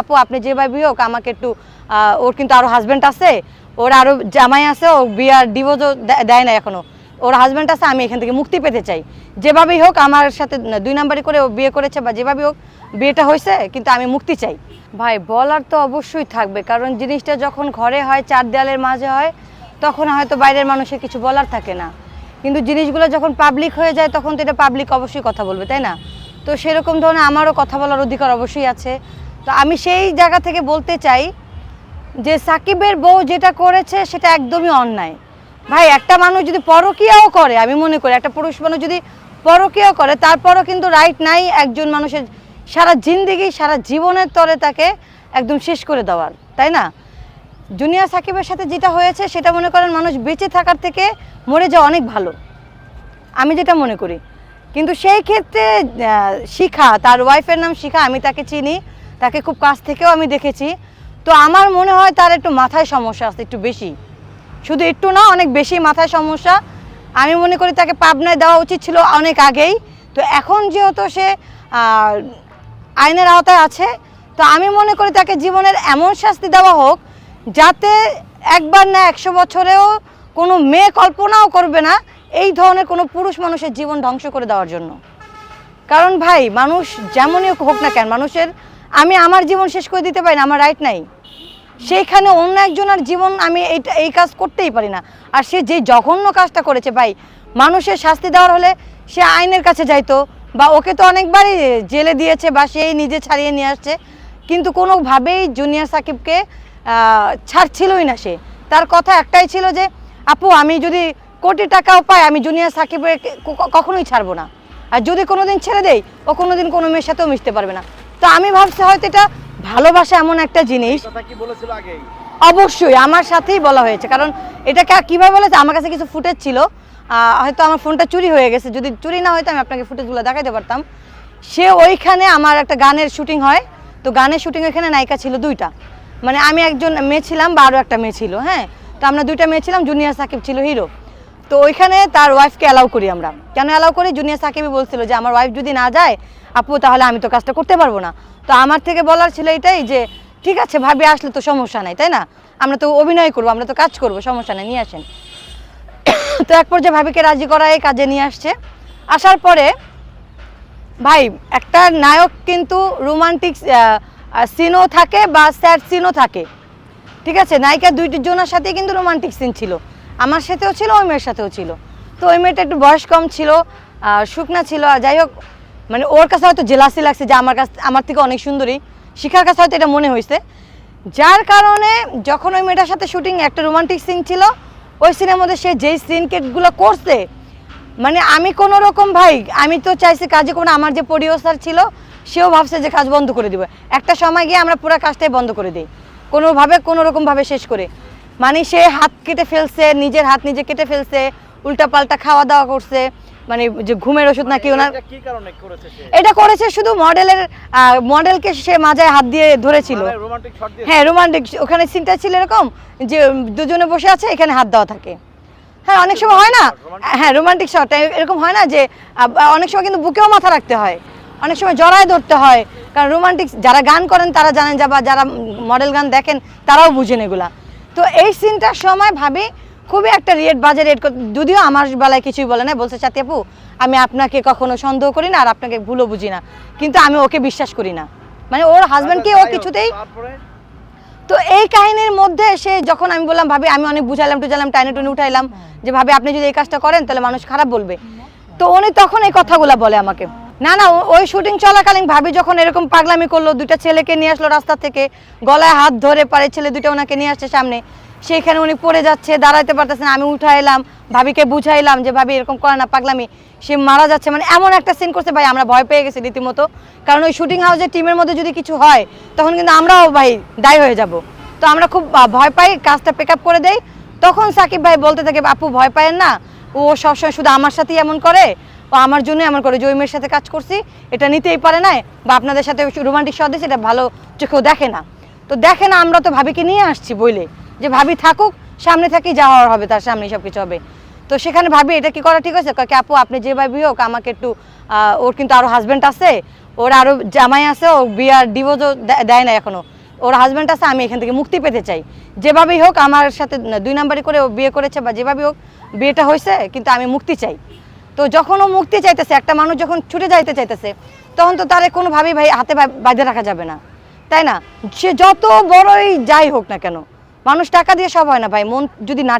আপু, আপনি যেভাবে হোক, আমাকে একটু ওর কিন্তু আরও হাজবেন্ড আছে, ওর আরও জামাই আছে, ও বিয়ার ডিভোর্সও দেয় না এখনও। ওর হাজবেন্ড আছে, আমি এখান থেকে মুক্তি পেতে চাই। যেভাবেই হোক, আমার সাথে দুই নাম্বারই করে ও বিয়ে করেছে বা যেভাবেই হোক, বিয়েটা হয়েছে, কিন্তু আমি মুক্তি চাই। ভাই, বলার তো অবশ্যই থাকবে, কারণ জিনিসটা যখন ঘরে হয়, চার দেয়ালের মাঝে হয়, তখন হয়তো বাইরের মানুষের কিছু বলার থাকে না। কিন্তু জিনিসগুলো যখন পাবলিক হয়ে যায়, তখন তো এটা পাবলিক অবশ্যই কথা বলবে, তাই না? তো সেরকম ধরনের আমারও কথা বলার অধিকার অবশ্যই আছে। তো আমি সেই জায়গা থেকে বলতে চাই যে সাকিবের বউ যেটা করেছে সেটা একদমই অন্যায়। ভাই, একটা মানুষ যদি পরকীয়াও করে, আমি মনে করি একটা পুরুষ মানুষ যদি পরকীয়াও করে, তারপরও কিন্তু রাইট নাই একজন মানুষের সারা জিন্দিগি, সারা জীবনের তরে তাকে একদম শেষ করে দেওয়ার, তাই না? জুনিয়র সাকিবের সাথে যেটা হয়েছে সেটা মনে করেন মানুষ বেঁচে থাকার থেকে মরে যাওয়া অনেক ভালো। আমি যেটা মনে করি। কিন্তু সেই ক্ষেত্রে শিখা, তার ওয়াইফের নাম শিখা, আমি তাকে চিনি। তাকে খুব কাছ থেকেও আমি দেখেছি। তো আমার মনে হয় তার একটু মাথায় সমস্যা আছে, একটু বেশি। শুধু একটু না, অনেক বেশি মাথায় সমস্যা। আমি মনে করি তাকে পাবনায় দেওয়া উচিত ছিল অনেক আগেই। তো এখন যেহেতু সে আইনের আওতায় আছে, তো আমি মনে করি তাকে জীবনের এমন শাস্তি দেওয়া হোক যাতে একবার না একশো বছরেও কোনো মেয়ে কল্পনাও করবে না এই ধরনের কোনো পুরুষ মানুষের জীবন ধ্বংস করে দেওয়ার জন্য। কারণ ভাই, মানুষ যেমনই হোক না কেন, মানুষের আমি আমার জীবন শেষ করে দিতে পারি না, আমার রাইট নাই। সেইখানে অন্য একজনের জীবন আমি এইটা, এই কাজ করতেই পারি না। আর সে যে জঘন্য কাজটা করেছে, ভাই, মানুষের শাস্তি দেওয়ার হলে সে আইনের কাছে যাইতো বা ওকে তো অনেকবারই জেলে দিয়েছে বা সেই নিজে ছাড়িয়ে নিয়ে আসছে। কিন্তু কোনোভাবেই জুনিয়র সাকিবকে ছাড়ছিলই না সে। তার কথা একটাই ছিল যে, আপু, আমি যদি কোটি টাকাও পাই, আমি জুনিয়র সাকিবের কখনোই ছাড়বো না। আর যদি কোনোদিন ছেড়ে দেই, ও কোনোদিন কোনো মেয়ের সাথেও মিশতে পারবে না। তো আমি ভাবছি হয়তো এটা ভালোবাসা এমন একটা জিনিস। অবশ্যই আমার সাথেই বলা হয়েছে। কারণ এটা কা- কীভাবে বলেছে? আমার কাছে কিছু ফুটেজ ছিল। হয়তো আমার ফোনটা চুরি হয়ে গেছে। যদি চুরি না হয়তো আমি আপনাকে ফুটেজগুলো দেখাতে পারতাম। সে ওইখানে আমার একটা গানের শুটিং হয়। তো গানের শুটিং এখানে নায়িকা ছিল দুইটা। মানে আমি একজন মেয়ে ছিলাম বা আরও একটা মেয়ে ছিল হ্যাঁ? তো আমরা দুইটা মেয়ে ছিলাম। জুনিয়র সাকিব ছিল হিরো। তো ওইখানে তার ওয়াইফকে অ্যালাউ করি আমরা। কেন অ্যালাউ করি? জুনিয়র সাকিবই বলছিল যে, আমার ওয়াইফ যদি না যায়, আপু, তাহলে আমি তো কাজটা করতে পারব না। তো আমার থেকে বলার ছিল এটাই যে, ঠিক আছে, ভাবি, আসলে তো সমস্যা নাই, তাই না? আমরা তো অভিনয় করব, আমরা তো কাজ করব, সমস্যা নেই, নিয়ে আসেন। তো এক পর্যায়ে ভাবিকে রাজি করায়, কাজে নিয়ে আসছে। আসার পরে, ভাই, একটা নায়ক কিন্তু রোমান্টিক সিনও থাকে বা স্যাড সিনও থাকে। ঠিক আছে? নায়িকা দুইটি জনের সাথে কিন্তু রোমান্টিক সিন ছিল। আমার সাথেও ছিল, ওই মেয়ের সাথেও ছিল। তো ওই মেয়েটা একটু বয়স কম ছিল শুকনা ছিল। আর যাই হোক মানে ওর কাছে হয়তো জেলাসি লাগছে যে আমার কাছ আমার থেকে অনেক সুন্দরী। শিখার কাছে হয়তো এটা মনে হয়েছে। যার কারণে যখন ওই মেয়েটার সাথে শুটিং একটা রোমান্টিক সিন ছিল, ওই সিনের মধ্যে সে যেই সিন কেটগুলো করছে মানে আমি কোনো রকম ভাই, আমি তো চাইছি কাজে কোনো, আমার যে প্রডিউসার ছিল, সেও ভাবছে যে কাজ বন্ধ করে দিব। একটা সময় গিয়ে আমরা পুরো কাজটাই বন্ধ করে দিই। কোনোভাবে কোনো রকমভাবে শেষ করে। মানে সে হাত কেটে ফেলছে নিজের হাত নিজে কেটে ফেলছে উল্টাপাল্টা খাওয়া দাওয়া করছে মানে যে ঘুমের ওষুধ নাকি ওনার এটা করেছে শুধু মডেলের মডেলকে সে মাজায় হাত দিয়ে ধরেছিল। দিয়ে হ্যাঁ রোমান্টিক ওখানে সিনটা ছিল এরকম যে দুজনে বসে আছে এখানে হাত দেওয়া থাকে। হ্যাঁ অনেক সময় হয় না হ্যাঁ রোমান্টিক শট এরকম হয় না যে অনেক সময় কিন্তু বুকেও মাথা রাখতে হয়। অনেক সময় জড়ায় ধরতে হয়। কারণ রোমান্টিক যারা গান করেন তারা জানেন যা বা যারা মডেল গান দেখেন তারাও বুঝেন এগুলা। তো এই সিনটার সময় ভাবি খুবই একটা রেট বাজে রেট যদিও আমার বেলায় কিছুই বলে না বলছে সাথী আপু আমি আপনাকে কখনো সন্দেহ করি না আর আপনাকে ভুলও বুঝি না। কিন্তু আমি ওকে বিশ্বাস করি না। মানে ওর হাজব্যান্ডকে ও কিছুতেই তো এই কাহিনীর মধ্যে সে যখন আমি বললাম ভাবি আমি অনেক বুঝাইলাম টুঝাইলাম টাইনে টুনে উঠাইলাম যে ভাবি আপনি যদি এই কাজটা করেন তাহলে মানুষ খারাপ বলবে। তো উনি তখন এই কথাগুলো বলে আমাকে। না না ওই শুটিং চলাকালীন ভাবি যখন এরকম পাগলামি করল, দুইটা ছেলেকে নিয়ে আসলো রাস্তা থেকে, গলায় হাত ধরে পারে ছেলে দুইটা ওনাকে নিয়ে আসছে সামনে, সেইখানে উনি পড়ে যাচ্ছে, দাঁড়াইতে পারতেছে না, আমি উঠাইলাম ভাবিকে বুঝাইলাম যে, ভাবি, এরকম করে না, পাগলামি। সে মারা যাচ্ছে মানে এমন একটা সিন করছে, ভাই, আমরা ভয় পেয়ে গেছি রীতিমতো। কারণ ওই শুটিং হাউসের টিমের মধ্যে যদি কিছু হয়, তখন কিন্তু আমরাও, ভাই দায়ী হয়ে যাব। তো আমরা খুব ভয় পাই, কাজটা পিক করে দেই। তখন সাকিব ভাই বলতে থাকে, আপু, ভয় পায় না, ও সবসময় শুধু আমার সাথেই এমন করে ও আমার জন্যই আমার করে যে মেয়ের সাথে কাজ করছি। এটা নিতেই পারে না বা আপনাদের সাথে রোমান্টিক সদেশ এটা ভালো চোখেও দেখে না। তো দেখে না, আমরা তো ভাবিকে নিয়ে আসছি বইলে। যে ভাবি থাকুক, সামনে থাকি যাওয়ার হবে, তার সামনে সব কিছু হবে। তো সেখানে ভাবি, এটা কি করা ঠিক আছে কয় কি আপু, আপনি যেভাবে হোক, আমাকে একটু ওর কিন্তু আরও হাজবেন্ড আছে। ওর আরও জামাই আছে, ও বিয়ার ডিভোর্সও দেয় না এখনও ওর হাজব্যান্ড আছে, আমি এখান থেকে মুক্তি পেতে চাই। যেভাবেই হোক, আমার সাথে, দুই নাম্বারই করে ও বিয়ে করেছে বা যেভাবেই হোক, বিয়েটা হয়েছে, কিন্তু আমি মুক্তি চাই। তো যখন ও মুক্তি চাইতেছে, একটা মানুষ যখন ছুটে যাইতে চাইতেছে, তখন তো তারে কোনোভাবেই ভাই হাতে বাঁধে রাখা যাবে না। তাই না? সে যত বড়ই যাই হোক না কেন, মানুষ টাকা দিয়ে সব হয় না ভাই। মন যদি না